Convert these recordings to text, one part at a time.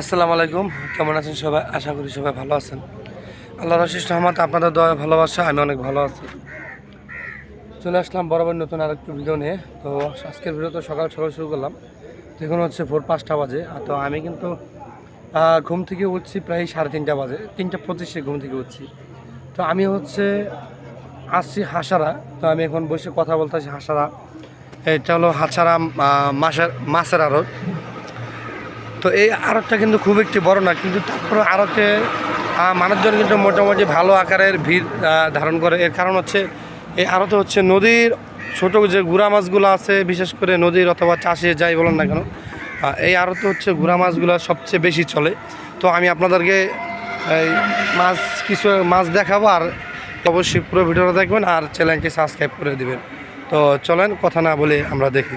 আসসালামু আলাইকুম। কেমন আছেন সবাই? আশা করি সবাই ভালো আছেন। আল্লাহ রশিস রহমত আপনাদের দয়া, ভালোবাসা, আমি অনেক ভালো আছি। চলে আসলাম বরাবর নতুন আর আরেকটু ভিডিও নিয়ে। তো আজকের ভিডিও তো সকাল সকাল শুরু করলাম। এখন হচ্ছে ভোর পাঁচটা বাজে। তো আমি কিন্তু ঘুম থেকে উঠছি প্রায় সাড়ে তিনটা বাজে। তিনটা পঁচিশে ঘুম থেকে উঠছি। তো আমি হচ্ছে আসছি হাসারা। তো আমি এখন বসে কথা বলতে বলতেছি হাসারা। এটা হলো হাসারা মাসের মাছের আড়ত। তো এই আড়তটা কিন্তু খুব একটি বড় না, কিন্তু তারপরে আড়তে মানুষজন কিন্তু মোটামুটি ভালো আকারের ভিড় ধারণ করে। এর কারণ হচ্ছে, এই আড়তে হচ্ছে নদীর ছোট যে গুড়া মাছগুলো আছে, বিশেষ করে নদীর অথবা চাষে যাই বলেন না কেন এই আড়তে হচ্ছে গুড়া মাছগুলো সবচেয়ে বেশি চলে। তো আমি আপনাদেরকে এই মাছ, কিছু মাছ দেখাবো আর অবশ্যই পুরো ভিডিওটা দেখবেন আর চ্যানেলটি সাবস্ক্রাইব করে দেবেন। তো চলেন, কথা না বলে আমরা দেখি।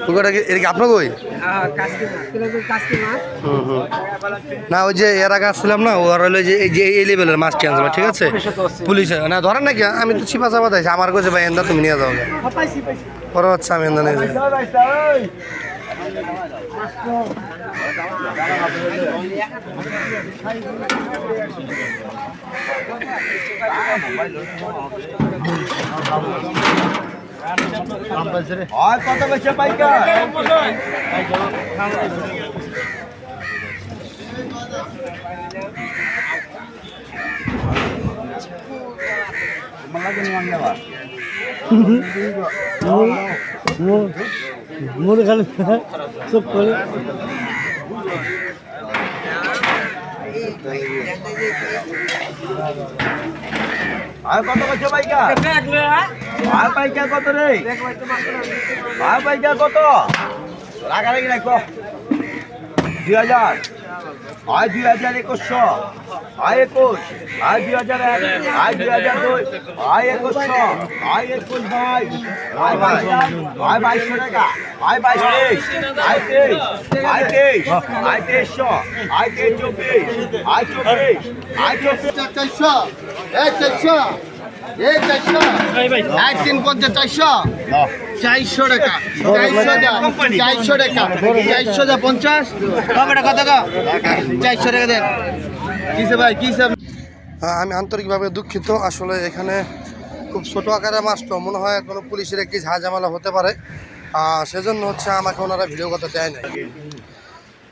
পুকুরটা কি এটা কি আপনার বই? হুম হুম। না ওই যে এর আগে আসছিলাম না ওর হলো যে এই যে এই লেভেলের আনছিল ঠিক আছে? পুলিশ না ধরেন নাকি আমি তো ছিপা চাপা দিয়েছি আমার কাছে ভাই এন্দা তুমি নিয়ে যাও পরে হচ্ছে আমি এন্দা নিয়ে যাই। কত বেশি পাইকা মনে খালি সব করে আর কত বেশি পাইকা? আর পাইকা কত রে? আর পাইকা কত? রাগারাগি রাখো। দুই হাজার। আয় দুই হাজার একুশশো, আয় একুশ, আয় দুই হাজার এক, আয় দুই হাজার দুই, আয় একুশশো, আয় একুশ ভাই, আয় ভাই আয় বাইশশো টাকা, আয় বাইশ তেইশ, আয় তেইশ আয় তেইশ, আয় তেইশশো, আয় তেইশ চব্বিশ, আয় চব্বিশ আয় চব্বিশ। চারশো এক চারশো এই চারশো। চারশো। চারশো টাকা। চারশো টাকা। পঞ্চাশ। কটা কত চারশো টাকা দেন। কিসে ভাই কিসে হ্যাঁ, আমি আন্তরিকভাবে দুঃখিত। আসলে এখানে খুব ছোট আকারের মাছটা মনে হয় কোনো পুলিশের একটি ঝাঁঝামেলা হতে পারে। আহ, সেজন্য হচ্ছে আমাকে ওনারা ভিডিও করতে দেয় না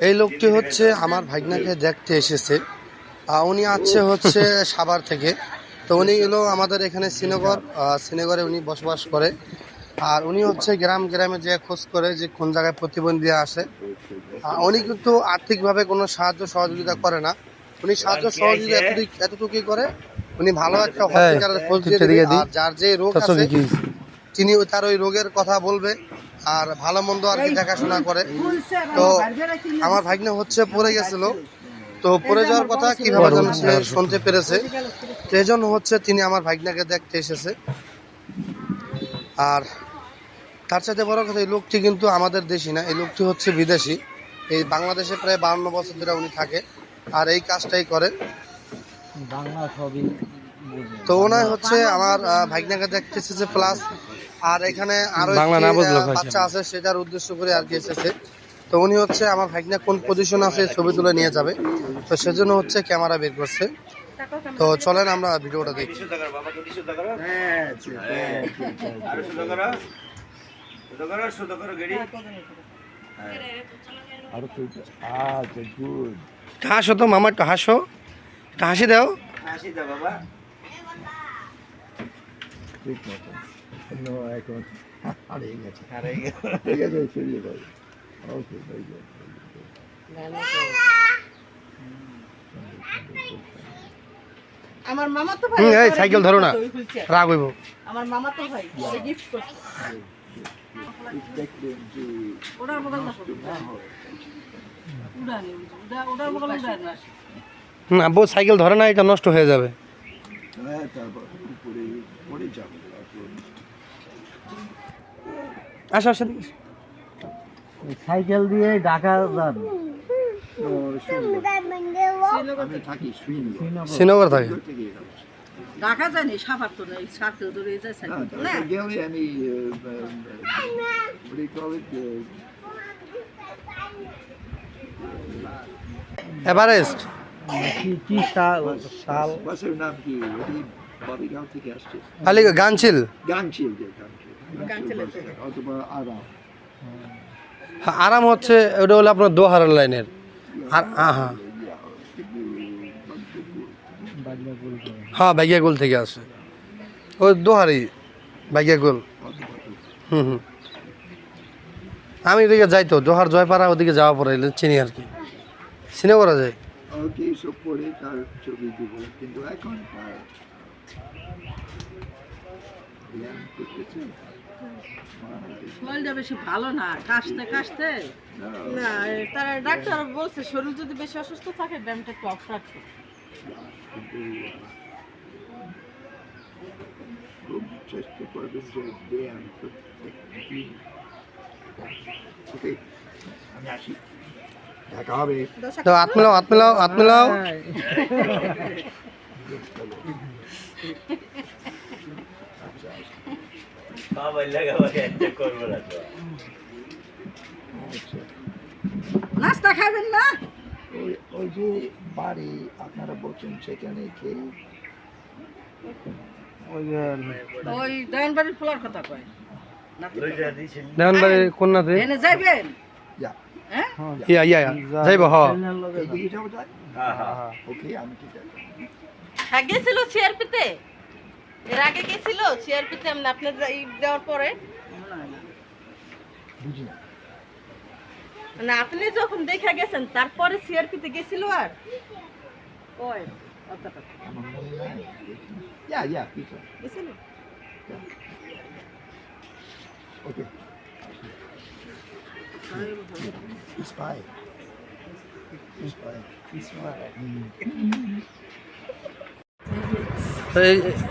এই লোকটি হচ্ছে আমার ভাগনাকে দেখতে এসেছে। উনি আছে হচ্ছে সাভার থেকে। তো উনি এলো আমাদের এখানে শ্রীনগর শ্রীনগরে উনি বসবাস করে। আর উনি হচ্ছে গ্রাম গ্রামে যে খোঁজ করে যে কোন জায়গায় প্রতিবন্ধী আসে। উনি কিন্তু আর্থিকভাবে কোনো সাহায্য সহযোগিতা করে না। উনি সাহায্য সহযোগিতা এতটুকু এতটুকুই করে উনি ভালো একটা হসপিটালের খোঁজ দিয়ে আর যার যে রোগ আছে তিনি তার ওই রোগের কথা বলবে। আর ভালো মন্দ আর কি দেখাশোনা করে। তো আমার ভাগ্নে হচ্ছে পড়ে গেছিল। তো পড়ে যাওয়ার কথা কীভাবে যেন সে শুনতে পেরেছে। তো জন্য হচ্ছে তিনি আমার ভাগ্নাকে দেখতে এসেছে। আর তার সাথে বড় কথা এই লোকটি কিন্তু আমাদের দেশি না এই লোকটি হচ্ছে বিদেশি। এই বাংলাদেশে প্রায় বান্ন বছর ধরে উনি থাকে আর এই কাজটাই করে তো ওনার হচ্ছে আমার ভাগ্নাকে দেখতে এসেছে প্লাস আর এখানে আরও বাচ্চা আছে সেটার উদ্দেশ্য করে আর কি এসেছে। তো উনি হচ্ছে আমার ভাগ্না কোন পজিশন আছে ছবি তুলে নিয়ে যাবে। তো সেজন্য হচ্ছে ক্যামেরা বের করছে। তো চলেন আমরা ভিডিওটা দেখি। হাসো তো মামা একটু হাসো। একটু হাসি দাও। আমার মামা তো ভাই হুম, এই সাইকেল ধরো না। রাগ হইব আমার মামা তো ভাই গিফট করছে ওটার না উড়ানে উড়া ওটার বগল উড়ানে হুম আব্বু সাইকেল ধরে না এটা নষ্ট হয়ে যাবে। আসো আসো। সাইকেল দিয়ে ঢাকা যান। শ্রীনগর থাকে। ঢাকা জানি সাফার তো নেই সাথে ধরে যায় সাইকেল গেলে আমি what do you call it? Everest. কি কি সাল সাল? What's নাম কি? থেকে আসছে। গানছিল। অথবা আরাম। হ্যাঁ, আরাম হচ্ছে, ওটা হলো আপনার দোহারের লাইনের। আর হ্যাঁ হ্যাঁ বাইগাগুল থেকে আসে ওই দোহারি বাইগাগুল হুম হুম। আমি ওদিকে যাই তো, দোহার জয়পাড়া ওদিকে যাওয়া পরে চিনি আর কি। চিনে করা যায়? কিন্তু এখন শরীরটা বেশি ভালো না? কাশতে কাশতে? না তারা ডাক্তার বলছে শরীর যদি বেশি অসুস্থ থাকে ব্যায়ামটা একটু অফ রাখতে খুব চেষ্টা করবেন যে ব্যায়াম ওকে আমি আসি। দেখা হবে। তো হাত মিলাও হাত মিলাও হাত মিলাও। নাস্তা খাবেন না? ওই ওই যে বাড়ি আপনারা বলছেন সেখানে ওই ওই কথা কয়। এনে যাইবেন? হ্যাঁ? ইয়া ইয়া ইয়া যাইব হ। হ্যাঁ গেছিল সিআরপিতে? এর আগে গেছিল সিআরপিতে এমনি আপনার এই দেওয়ার পরে? না না আপনি যখন দেখা গেছেন তারপরে সিআরপিতে গেছিল আর? ওই অতটা আমার মনে নাই ইয়া ইয়া ঠিক আছে গেছিল ওকে স্পাই স্পাই স্পাই তো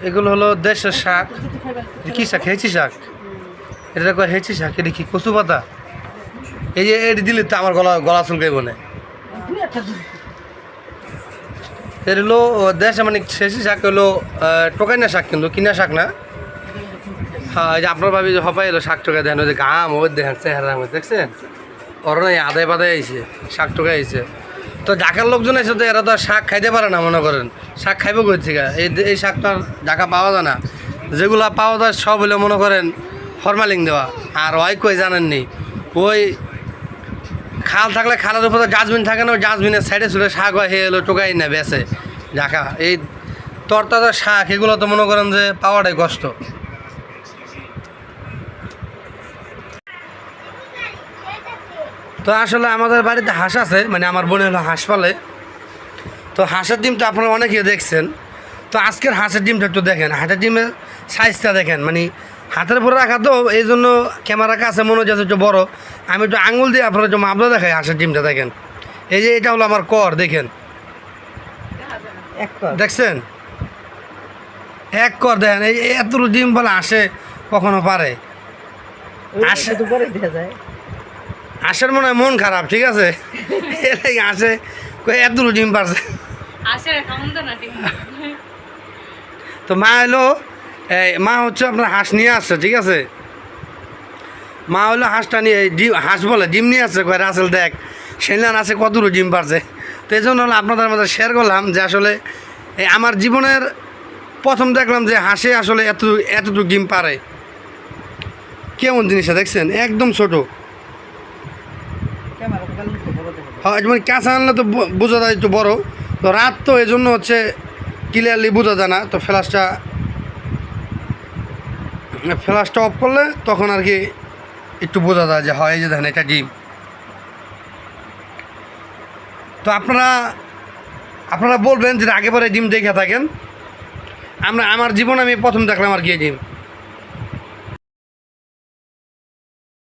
এগুলো হলো দেশের শাক। এটা কি শাক? হেঁচি শাক। এটা কয় হেঁচি শাক? এটা কি কচু পাতা? এই যে এটি দিলে তো আমার গলা গলা চুলকাই বলে। এর হলো দেশে মানে হেঁচি শাক হলো টোকাই না শাক কিন্তু, কিনা শাক না? হ্যাঁ এই যে আপনার ভাবি যে হপাই এলো শাক টোকা দেন, ওই যে গাম ওই দেখেন চেহারা দেখছেন? ওর না আদায় পাদায় আইছে, শাক টোকা আইছে। তো ঢাকার লোকজন তো এরা তো আর শাক খাইতে পারে না, মনে করেন। শাক খাইবো কই থেকে? এই এই শাকটা ঢাকা পাওয়া যায় না। যেগুলো পাওয়া যায় সব হলে মনে করেন ফরমালিং দেওয়া। আর ওই কই জানেননি? ওই খাল থাকলে খালের উপরে ডাস্টবিন থাকে না, ওই ডাস্টবিনের সাইডে ছুটে শাক হয়, হে এলো টোকাই না বেছে ঢাকা। এই তরতাজা শাক, এগুলো তো মনে করেন যে পাওয়াটাই কষ্ট। তো আসলে আমাদের বাড়িতে হাঁস আছে মানে আমার বোন হলো হাঁস পালে। তো হাঁসের ডিম তো আপনারা অনেকেই দেখছেন। তো আজকের হাঁসের ডিমটা একটু দেখেন হাঁসের ডিমের সাইজটা দেখেন। মানে হাতের উপরে রাখা তো এই জন্য ক্যামেরা কাছে মনে হচ্ছে একটু বড়। আমি একটু আঙুল দিয়ে আপনারা একটু মাপলা দেখাই হাঁসের ডিমটা দেখেন। এই যে এটা হলো আমার কর দেখেন। এক কর। দেখছেন? এক কর দেখেন। এই এই এত ডিম বলে আসে কখনো পারে। আসে একটু পরে দেখা যায় আসার মনে হয় মন খারাপ ঠিক আছে? আসে কই এত ডিম পারছে। তো মা এলো এই মা হচ্ছে আপনার হাঁস নিয়ে আসছে ঠিক আছে? মা হলো হাঁসটা নিয়ে ডিম হাঁস বলে ডিম নিয়ে আসছে কয় রাসেল দেখ সেনান আছে কতটুকু ডিম পারছে। তো এই জন্য হলো আপনাদের মধ্যে শেয়ার করলাম যে আসলে এই আমার জীবনের প্রথম দেখলাম যে হাঁসে আসলে এত এতটুকু ডিম পারে। কেমন জিনিসটা দেখছেন? একদম ছোটো ক্যামেরা তো গেল মানে কাঁচা আনলে তো বোঝা যায় একটু বড়। তো রাত তো এই জন্য হচ্ছে ক্লিয়ারলি বোঝা যায় না। তো ফ্ল্যাশটা ফ্ল্যাশটা অফ করলে তখন আর কি একটু বোঝা যায় যে, হয় যে দেখেন, এটা ডিম। তো আপনারা আপনারা বলবেন যে, আগে পরে ডিম দেখে থাকেন। আমরা, আমার জীবনে আমি প্রথম দেখলাম আর কি ডিম।